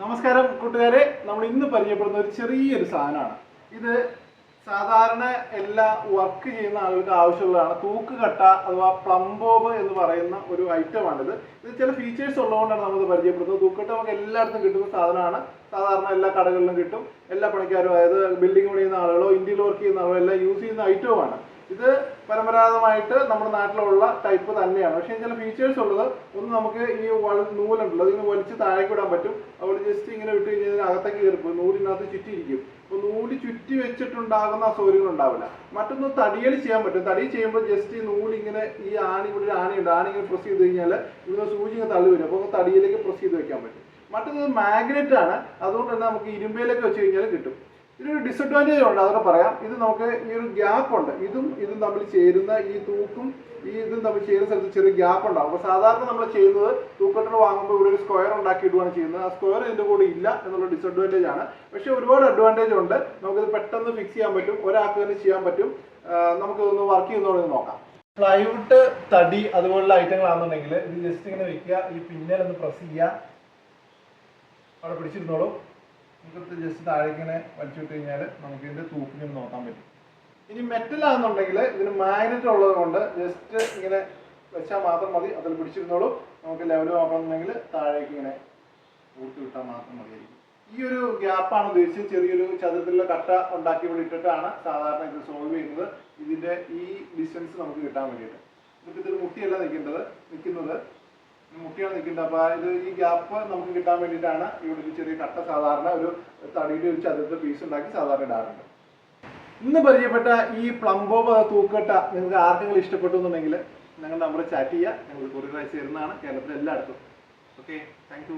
നമസ്കാരം കൂട്ടുകാരെ. നമ്മൾ ഇന്ന് പരിചയപ്പെടുന്ന ഒരു ചെറിയൊരു സാധനമാണ്. ഇത് സാധാരണ എല്ലാ വർക്ക് ചെയ്യുന്ന ആളുകൾക്ക് ആവശ്യമുള്ളതാണ്. തൂക്ക് കട്ട അഥവാ പ്ലംബോബ് എന്ന് പറയുന്ന ഒരു ഐറ്റമാണിത് ഇത് ചില ഫീച്ചേഴ്സ് ഉള്ളതുകൊണ്ടാണ് നമ്മൾ പരിചയപ്പെടുത്തുന്നത് തൂക്കട്ട നമുക്ക് എല്ലായിടത്തും കിട്ടുന്ന സാധനമാണ്. സാധാരണ എല്ലാ കടകളിലും കിട്ടും. എല്ലാ പണിക്കാരും അതായത് ബിൽഡിംഗ് പണിയുന്ന ആളുകളോ ഇന്ത്യയിൽ വർക്ക് ചെയ്യുന്ന ആളുകളോ എല്ലാം യൂസ് ചെയ്യുന്ന ഐറ്റവുമാണ് ഇത് പരമ്പരാഗതമായിട്ട് നമ്മുടെ നാട്ടിലുള്ള ടൈപ്പ് തന്നെയാണ്. പക്ഷേ ചില ഫീച്ചേഴ്സ് ഉള്ളത് ഒന്ന് നമുക്ക് ഈ നൂലുണ്ടല്ലോ അതിങ്ങനെ വലിച്ച് താഴേക്ക് വിടാൻ പറ്റും. അവിടെ ജസ്റ്റ് ഇങ്ങനെ വിട്ട് കഴിഞ്ഞാൽ അകത്തേക്ക് കയറിപ്പോ നൂലിനകത്ത് ചുറ്റിയിരിക്കും. അപ്പോൾ നൂൽ ചുറ്റി വെച്ചിട്ടുണ്ടാകുന്ന അസൗകര്യങ്ങൾ ഉണ്ടാവില്ല. മറ്റൊന്ന് തടിയൽ ചെയ്യാൻ പറ്റും. തടി ചെയ്യുമ്പോൾ ജസ്റ്റ് ഈ നൂൽ ഇങ്ങനെ ഈ ആണി ഇവിടെ ഒരു ആണിയുണ്ട് ആണി ഇങ്ങനെ പ്രസ് ചെയ്ത് കഴിഞ്ഞാൽ ഇവിടുന്ന് സൂചി ഇങ്ങനെ തള്ളി വരും. അപ്പോൾ തടിയിലേക്ക് പ്രസ് ചെയ്ത് വെക്കാൻ പറ്റും. മറ്റൊന്ന് മാഗ്നറ്റ് ആണ്. അതുകൊണ്ട് തന്നെ നമുക്ക് ഇരുമ്പയിലേക്ക് വെച്ച് കഴിഞ്ഞാൽ കിട്ടും. ഇതിനൊരു ഡിസഡ്വാന്റേജ് ഉണ്ട് അതൊക്കെ പറയാം. ഇത് നമുക്ക് ഈ ഒരു ഗ്യാപ്പ് ഉണ്ട്. ഇതും ഇതും തമ്മിൽ ചേരുന്ന ഈ തൂക്കും ഈ ഇതും തമ്മിൽ ചേരുന്ന സ്ഥലത്ത് ചെറിയ ഗ്യാപ്പ് ഉണ്ടാവും. അപ്പോൾ സാധാരണ നമ്മൾ ചെയ്യുന്നത് തൂക്കട്ടർ വാങ്ങുമ്പോൾ ഇവിടെ ഒരു സ്ക്വയർ ഉണ്ടാക്കി ഇടുകയാണ് ചെയ്യുന്നത്. ആ സ്ക്വയർ ഇതിന്റെ കൂടെ ഇല്ല എന്നുള്ള ഡിസഡ്വാന്റേജ് ആണ്. പക്ഷേ ഒരുപാട് അഡ്വാന്റേജ് ഉണ്ട്. നമുക്കിത് പെട്ടെന്ന് ഫിക്സ് ചെയ്യാൻ പറ്റും. ഒരാൾക്ക് തന്നെ ചെയ്യാൻ പറ്റും. നമുക്കിതൊന്ന് വർക്ക് ചെയ്യുന്നതോടെ നോക്കാം. പ്ലൈവുഡ് തടി അതുപോലുള്ള ഐറ്റങ്ങളാണെന്നുണ്ടെങ്കിൽ ഇത് ജസ്റ്റ് ഇങ്ങനെ വെക്കുക. ഈ പിന്നൽ ഒന്ന് പ്രസ് ചെയ്യുക. അവിടെ പിടിച്ചിരുന്നോളൂ. നമുക്ക് ജസ്റ്റ് താഴേക്ക് ഇങ്ങനെ വലിച്ചുവിട്ട് കഴിഞ്ഞാൽ നമുക്ക് ഇതിന്റെ തൂക്കിന് നോക്കാൻ പറ്റും. ഇനി മെറ്റൽ ആണെന്നുണ്ടെങ്കിൽ ഇതിന് മാഗ്നറ്റ് ഉള്ളത് കൊണ്ട് ജസ്റ്റ് ഇങ്ങനെ വെച്ചാൽ മാത്രം മതി. അതിൽ പിടിച്ചിരുന്നോളൂ. നമുക്ക് ലെവൽ നോക്കണമെന്നുണ്ടെങ്കിൽ താഴേക്ക് ഇങ്ങനെ ഊട്ടി വിട്ടാൽ മാത്രം മതിയായിരിക്കും. ഈ ഒരു ഗ്യാപ്പാണ് ഉദ്ദേശിച്ച് ചെറിയൊരു ചതുരത്തിലുള്ള കട്ട ഉണ്ടാക്കി ഇവിടെ സാധാരണ ഇത് സോൾവ് ചെയ്യുന്നത്. ഇതിന്റെ ഈ ഡിസ്റ്റൻസ് നമുക്ക് കിട്ടാൻ വേണ്ടിയിട്ട്. ഇതിപ്പോൾ ഇതൊരു മുട്ടിയല്ല നിൽക്കേണ്ടത്. നിൽക്കുന്നത് മുട്ടിയാണ് നിൽക്കുന്നത്. അപ്പോൾ ഇത് ഈ ഗ്യാപ്പ് നമുക്ക് കിട്ടാൻ വേണ്ടിയിട്ടാണ് ഇവിടെ ഒരു ചെറിയ കട്ട സാധാരണ ഒരു തടിയുടെ ഒരു ചതുരത്തെ പീസ് ഉണ്ടാക്കി സാധാരണ ഇടാറുണ്ട്. ഇന്ന് പരിചയപ്പെട്ട ഈ പ്ലംബോ തൂക്കട്ട നിങ്ങൾക്ക് ആർക്കെങ്കിലും ഇഷ്ടപ്പെട്ടു എന്നുണ്ടെങ്കിൽ ഞങ്ങൾ നമ്പർ ചാറ്റ് ചെയ്യുക. ഞങ്ങൾ കൊറിയർ അയച്ചു തരുന്നതാണ് കേരളത്തിലെ എല്ലായിടത്തും. Okay thank